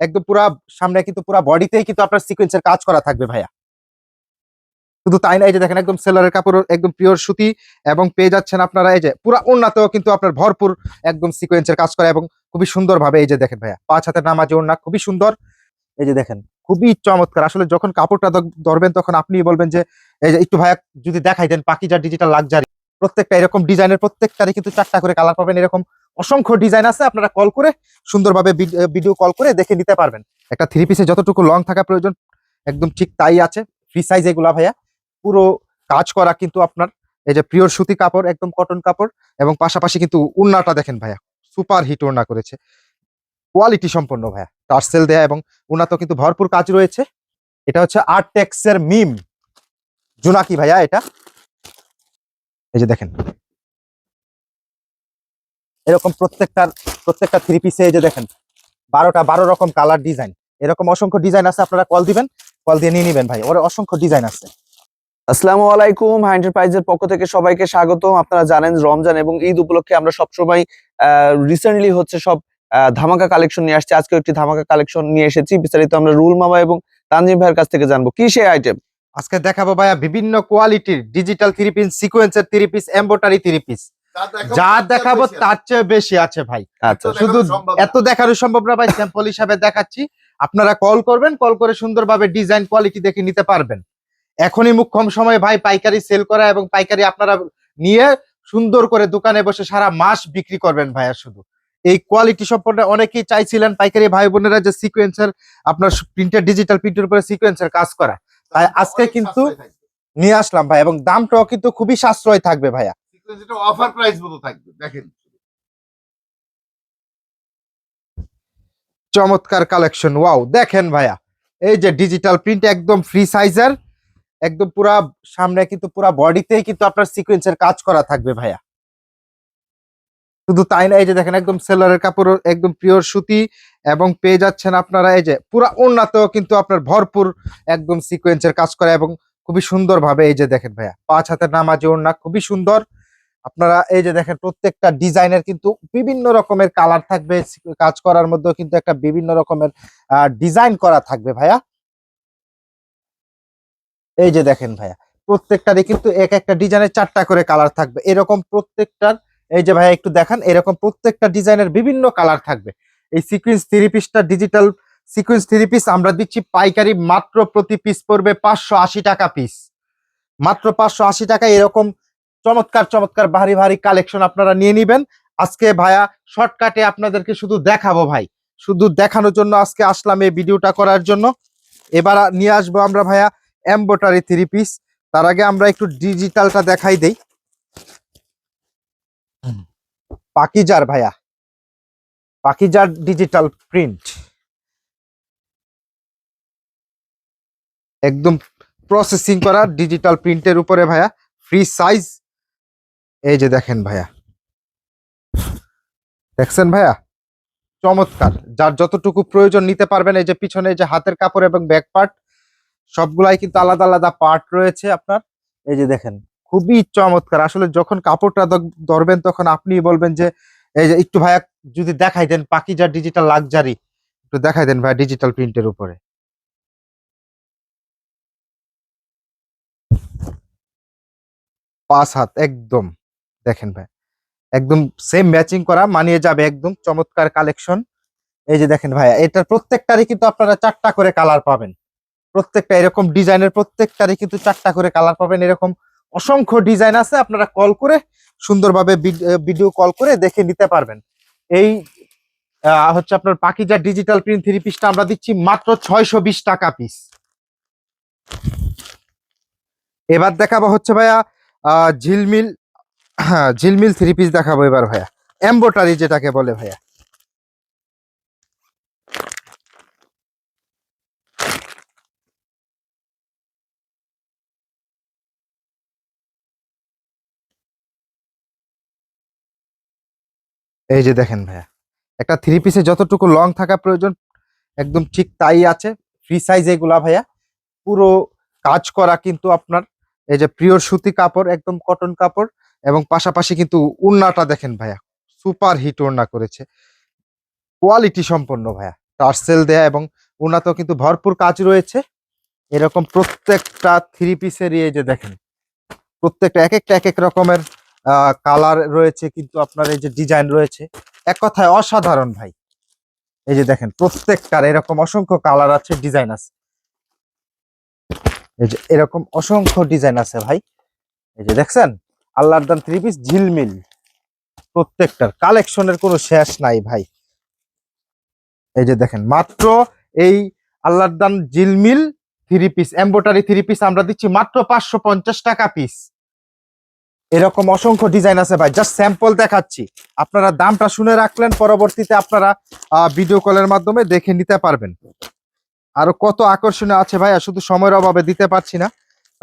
একদম পুরা সামনে কিন্তু পুরা বডিতেই কিন্তু আপনার সিকোয়েন্সের কাজ করা থাকবে ভাইয়া। শুধু তাই না, এই যে দেখেন একদম সেলারের কাপড়, একদম পিওর সুতি এবং পেয়ে যাচ্ছেন আপনারা এই যে পুরা ওন্নাতেও কিন্তু আপনার ভরপুর একদম সিকোয়েন্সের কাজ করা এবং খুবই সুন্দর ভাবে এই যে দেখেন ভাইয়া, পাঁচ হাতের নামাজি ওন্না খুবই সুন্দর। এই যে দেখেন, খুবই চমৎকার। আসলে যখন কাপড়টা ধরবেন তখন আপনি বলবেন যে, এই যে একটু ভাইয়া যদি দেখাই দেন, পাকিজার ডিজিটাল লাক্সারি প্রত্যেকটা এরকম ডিজাইনের প্রত্যেকটারই কিন্তু চারটা করে কালার পাবেন এরকম। অসংখ্য ডিজাইন আছে, আপনারা কল করে সুন্দরভাবে ভিডিও কল করে দেখে নিতে পারবেন। একটা থ্রি পিসে যতটুকু লং থাকা প্রয়োজন, একদম ঠিক তাই আছে ফ্রি সাইজ এগুলা ভাইয়া। পুরো কাজ করা কিন্তু আপনার, এই যে পিওর সুতি কাপড়, একদম কটন কাপড়, এবং পাশাপাশি কিন্তু উন্নাটা দেখেন ভাইয়া সুপার হিট ওড়না করেছে। কোয়ালিটি সম্পন্ন ভাইয়া টার্সেল দেয়া এবং উন্নাতেও কিন্তু ভরপুর কাজ রয়েছে। এটা হচ্ছে আর্টেক্স এর মিম জোনাকি ভাইয়া এটা। এই যে দেখেন এরকম প্রত্যেকটার প্রত্যেকটা থ্রি পিসে যে দেখেন বারোটা বারো রকম কালার ডিজাইন এরকম অসংখ্য ডিজাইন আছে আপনারা কল দিবেন কল দিয়ে নিয়ে নিবেন ভাই। ওর অসংখ্য ডিজাইন আছে। আসসালামু আলাইকুম হাই এন্টারপ্রাইজের পক্ষ থেকে সবাইকে স্বাগতম। আপনারা জানেন রমজান এবং ঈদ উপলক্ষে আমরা সবসময় রিসেন্টলি হচ্ছে সব ধামাকা কালেকশন নিয়ে আসছি। আজকে একটি ধামাকা কালেকশন নিয়ে এসেছি। বিস্তারিত আমরা রুল মামা এবং তানজিম ভাইয়ের কাছ থেকে জানব কি সেই আইটেম আজকে দেখাবো ভাইয়া বিভিন্ন কোয়ালিটির ডিজিটাল থ্রি পিস সিকোয়েন্সের three piece embroidery three piece যা দেখাবো তার চেয়ে বেশি আছে। ভাই। আচ্ছা। শুধু এত দেখানো সম্ভব না ভাই স্যাম্পল হিসাবে দেখাচ্ছি। আপনারা কল করবেন কল করে সুন্দরভাবে ডিজাইন কোয়ালিটি দেখে নিতে পারবেন। এখনই মুখ্যম সময় ভাই পাইকারি সেল করা এবং পাইকারি আপনারা নিয়ে সুন্দর করে দোকানে বসে সারা মাস বিক্রি করবেন ভাইয়া শুধু। এই কোয়ালিটি সম্পর্কে অনেকেই চাইছিলেন পাইকারি ভাই বোনেরা যে সিকোয়েন্সের আপনার প্রিন্টার ডিজিটাল প্রিন্টের উপরে সিকোয়েন্সের কাজ করা। তাই আজকে কিন্তু নিয়ে আসলাম ভাই এবং দামটাও কিন্তু খুবই সাশ্রয় থাকবে ভাইয়া। অফার প্রাইস মতো থাকবে, দেখেন। চমৎকার কালেকশন ওয়াও দেখেন ভাইয়া। এই যে ডিজিটাল প্রিন্ট একদম ফ্রি সাইজের একদম পুরা সামনে কিন্তু পুরা বডিতেই কিন্তু আপনার সিকোয়েন্সের কাজ করা থাকবে ভাইয়া। শুধু তাই না, এই যে দেখেন একদম সেলারের কাপড়, একদম পিওর সুতি, এবং পেয়ে যাচ্ছেন আপনারা এই যে পুরা ওন্নাতেও কিন্তু আপনার ভরপুর একদম সিকোয়েন্সের কাজ করা এবং খুবই সুন্দর ভাবে এই যে দেখেন ভাইয়া, পাঁচ হাতের নামাজি ওড়না, খুবই সুন্দর। আপনারা এই যে দেখেন প্রত্যেকটা ডিজাইনের কিন্তু বিভিন্ন রকমের কালার থাকবে কাজ করার মধ্যেও কিন্তু একটা বিভিন্ন রকমের ডিজাইন করা থাকবে ভাইয়া। এই যে দেখেন ভাইয়া, প্রত্যেকটারই কিন্তু এক একটা ডিজাইনের চারটা করে কালার থাকবে। এরকম প্রত্যেকটার, এই যে ভাইয়া একটু দেখান, এরকম প্রত্যেকটা ডিজাইনের বিভিন্ন কালার থাকবে। এই সিকুয়েন্স থ্রি পিসটা ডিজিটাল সিকুয়েন্স থ্রি পিস আমরা দিচ্ছি পাইকারি মাত্র প্রতি পিস পড়বে পাঁচশো আশি টাকা পিস মাত্র পাঁচশো আশি টাকা এরকম চমৎকার চমৎকার, ভারী ভারী কালেকশন আপনারা নিয়ে নিবেন। আজকে ভাইয়া শর্টকাটে আপনাদেরকে শুধু দেখাবো ভাই। শুধু দেখানোর জন্য আজকে আসলাম এই ভিডিওটা করার জন্য। এবার নিয়ে আসব আমরা ভাইয়া এম্বোটারি থ্রি পিস তার আগে আমরা একটু ডিজিটালটা দেখাই দেই। পাকিজার ভাইয়া। পাকিজার ডিজিটাল প্রিন্ট একদম প্রসেসিং করা ডিজিটাল প্রিন্টের উপরে ভাইয়া। ফ্রি সাইজ এই যে দেখেন ভাইয়া। দেখছেন ভাইয়া? চমৎকার। যার যতটুকু প্রয়োজন নিতে পারবেন, এই যে পিছনে এই যে হাতের কাপড় এবং ব্যাক পার্ট, সবগুলাই কিন্তু আলাদা আলাদা পার্ট রয়েছে আপনার। এই যে দেখেন, খুবই চমৎকার। আসলে যখন কাপড়টা ধরবেন তখন আপনি বলবেন যে, এই যে একটু ভাইয়া যদি দেখাই দেন পাকিজার ডিজিটাল লাক্সারি একটু দেখাই দেন ভাইয়া ডিজিটাল প্রিন্টের উপরে। পাঁচ হাত, একদম। দেখেন ভাই। একদম সেম ম্যাচিং করা, মানিয়ে যাবে একদম চমৎকার কালেকশন এই যে দেখেন ভাইয়া এটার প্রত্যেকটারই কিন্তু আপনারা চারটা করে কালার পাবেন। প্রত্যেকটা এরকম ডিজাইনের প্রত্যেকটারই কিন্তু চারটা করে কালার পাবেন। এরকম অসংখ্য ডিজাইন আছে, আপনারা কল করে সুন্দরভাবে ভিডিও কল করে দেখে নিতে পারবেন। এই হচ্ছে আপনার পাকিজা ডিজিটাল প্রিন্ট থ্রি পিসটা আমরা দিচ্ছি মাত্র ছয়শো বিশ টাকা পিস এবার দেখাবো হচ্ছে ভাইয়া ঝিলমিল হ্যাঁ ঝিলমিল থ্রি পিস দেখাবো এবার ভাইয়া। এম্বোটারি যেটাকে বলে ভাইয়া। এই যে দেখেন ভাইয়া, একটা থ্রি পিসে যতটুকু লং থাকা প্রয়োজন, একদম ঠিক তাই আছে ফ্রি সাইজ এগুলা ভাইয়া। পুরো কাজ করা কিন্তু আপনার, এই যে প্রিয় সুতি কাপড়, একদম কটন কাপড় এবং পাশাপাশি কিন্তু উন্নাটা দেখেন ভাইয়া, সুপার হিট ওড়না করেছে। কোয়ালিটি সম্পন্ন ভাইয়া টার্সেল দেয়া এবং ওনাতেও কিন্তু ভরপুর কাজ রয়েছে। এরকম প্রত্যেকটা থ্রি পিসের এই যে দেখেন, প্রত্যেকটা এক একটা এক এক রকমের কালার রয়েছে কিন্তু আপনার এই যে ডিজাইন রয়েছে। এক কথায় অসাধারণ ভাই। এই যে দেখেন, প্রত্যেকটার এরকম অসংখ্য কালার আছে ডিজাইন আছে। এই যে এরকম অসংখ্য ডিজাইন আছে ভাই। এই যে দেখছেন? আল্লাহর দান থ্রি পিস ঝিলমিল। প্রত্যেকটার কালেকশনের কোনো শেষ নাই ভাই। এই যে দেখেন, মাত্র এই আল্লাহর দান ঝিলমিল three piece embroidery three piece আমরা দিচ্ছি মাত্র পাঁচশো পঞ্চাশ টাকা পিস এরকম অসংখ্য ডিজাইন আছে ভাই জাস্ট স্যাম্পল দেখাচ্ছি। আপনারা দামটা শুনে রাখলেন, পরবর্তীতে আপনারা ভিডিও কলের মাধ্যমে দেখে নিতে পারবেন। আরও কত আকর্ষণীয় আছে ভাইয়া, শুধু সময়ের অভাবে দিতে পারছি না।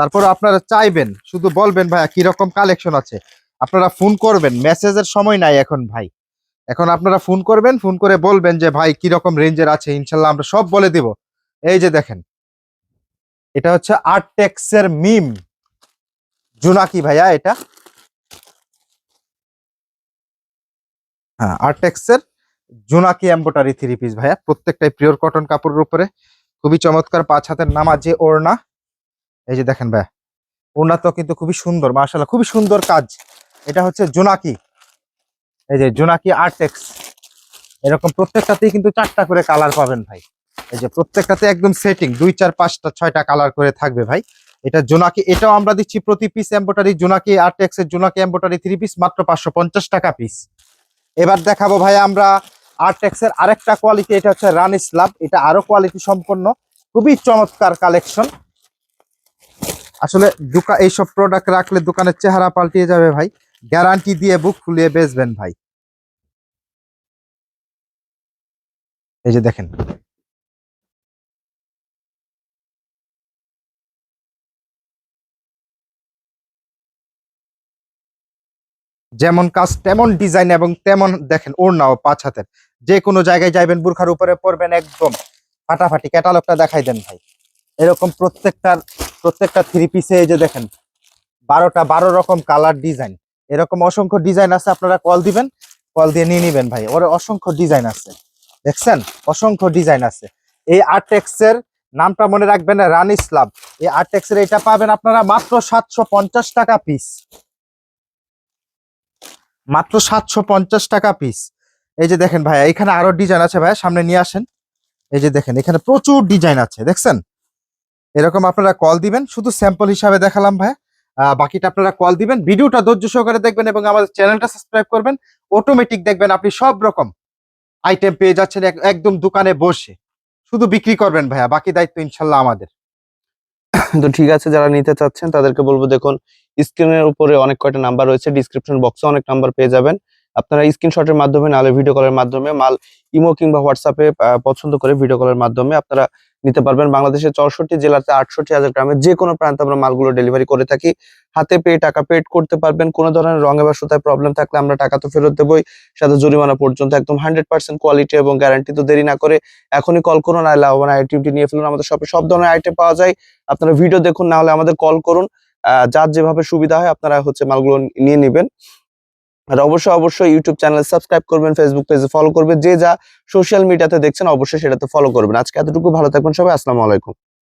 তারপর আপনারা চাইবেন, শুধু বলবেন ভাইয়া কীরকম কালেকশন আছে? আপনারা ফোন করবেন মেসেজের সময় নাই এখন ভাই। এখন আপনারা ফোন করবেন ফোন করে বলবেন যে ভাই কীরকম রেঞ্জের আছে, ইনশাল্লাহ আমরা সব বলে দিব। এই যে দেখেন, এটা হচ্ছে আর্টেক্সের মিম জুনাকি ভাইয়া এটা। হ্যাঁ আর্টেক্সের জোনাকি এম্বোটারি থ্রি পিস ভাইয়া। প্রত্যেকটাই পিওর কটন কাপড়ের উপরে। খুবই চমৎকার পাঁচ হাতের নামাজে ওড়না। এই যে দেখেন ওড়না তো কিন্তু খুবই সুন্দর মার্শাল্লাহ খুবই সুন্দর কাজ। এটা হচ্ছে জোনাকি। এই যে জোনাকি আর্টেক্স। এরকম প্রত্যেকটাতেই কিন্তু চারটা করে কালার পাবেন ভাই। এই যে প্রত্যেকটাতে একদম সেটিং, দুই, চার, পাঁচটা, ছয়টা কালার করে থাকবে ভাই। এটা জোনাকি, এটাও আমরা দিচ্ছি প্রতি পিস এম্বোটারি জোনাকি আর্টেক্স এর জোনাকি এম্বোটারি থ্রি পিস মাত্র পাঁচশো পঞ্চাশ টাকা পিস এবার দেখাবো ভাই আমরা আর্টেক্স এর আরেকটা কোয়ালিটি এটা হচ্ছে রান স্লাব। এটা আরও কোয়ালিটি সম্পন্ন, খুবই চমৎকার কালেকশন আসলে দোকান এইসব প্রোডাক্ট রাখলে দোকানের চেহারা পাল্টিয়ে যাবে ভাই। গ্যারান্টি দিয়ে বুক ফুলিয়ে বেচবেন ভাই। এই যে দেখেন। যেমন কাজ, তেমন ডিজাইন এবং তেমন দেখেন ওড়নাও পাঁচ হাতের। যে কোনো জায়গায় যাইবেন, বুরখার উপরে পড়বেন একদম। ফাটাফাটি ক্যাটালগটা দেখাই দেন ভাই। এরকম প্রত্যেকটার প্রত্যেকটা থ্রি পিসে এই যে দেখেন, বারোটা, বারো রকম কালার ডিজাইন এরকম অসংখ্য ডিজাইন আছে, আপনারা কল দিবেন কল দিয়ে নিয়ে নিবেন ভাই। ওর অসংখ্য ডিজাইন আছে। দেখছেন? অসংখ্য ডিজাইন আছে। এই আর্টেক্স এর নামটা মনে রাখবেন রান ইসলাম এই আর্টেক্স এর এটা পাবেন আপনারা মাত্র সাতশো পঞ্চাশ টাকা পিস মাত্র সাতশো পঞ্চাশ টাকা পিস এই যে দেখেন ভাইয়া, এখানে আরও ডিজাইন আছে ভাইয়া, সামনে নিয়ে আসেন। এই যে দেখেন, এখানে প্রচুর ডিজাইন আছে, দেখছেন? এরকম আপনারা কল দিবেন শুধু স্যাম্পল হিসাবে দেখালাম আহ, বাকিটা আপনারা কল দিবেন ভিডিওটা ধৈর্য সহকারে দেখবেন এবং আমাদের চ্যানেলটা সাবস্ক্রাইব করবেন। অটোমেটিক দেখবেন আপনি সব রকম আইটেম পেয়ে যাচ্ছেন এক- একদম দোকানে বসে। শুধু বিক্রি করবেন ভাইয়া বাকি দায়িত্ব ইনশাল্লাহ আমাদের। তো ঠিক আছে যারা নিতে চাচ্ছেন তাদেরকে বলব দেখুন স্ক্রিনের উপরে অনেক কয়টা নাম্বার রয়েছে ডিসক্রিপশন বক্সে অনেক নাম্বার পেয়ে যাবেন। আপনারা স্ক্রিনশটের মাধ্যমে নাহলে ভিডিও কলের মাধ্যমে মাল ইমো কিংবা হোয়াটসঅ্যাপে পছন্দ করে ভিডিও কলের মাধ্যমে আপনারা নিতে পারবেন। বাংলাদেশের চৌষট্টি জেলাতে আটষট্টি হাজার গ্রামের যে কোনো প্রান্তে আমরা মালগুলো ডেলিভারি করে থাকি। হাতে পেয়ে টাকা পেড করতে পারবেন। কোনো ধরনের রঙে বা সুতায় প্রবলেম থাকলে আমরা টাকা তো ফেরত দেবই। সাথে জরিমানা পর্যন্ত একদম হান্ড্রেড পার্সেন্ট কোয়ালিটি এবং গ্যারান্টি তো দেরি না করে এখনই কল করুন আর লাভবান আইটেমটি নিয়ে ফেলুন। আমাদের শপে সব ধরনের আইটেম পাওয়া যায়। আপনারা ভিডিও দেখুন, না হলে আমাদের কল করুন। যার যেভাবে সুবিধা হয় আপনারা হচ্ছে মালগুলো নিয়ে নেবেন। আর অবশ্যই অবশ্যই ইউটিউব চ্যানেল সাবস্ক্রাইব করবেন ফেসবুক পেজে ফলো করবেন, যে যা সোশ্যাল মিডিয়াতে দেখছেন অবশ্যই সেটাতে ফলো করবেন। আজকে এতটুকু, ভালো থাকবেন সবাই, আসসালামু আলাইকুম।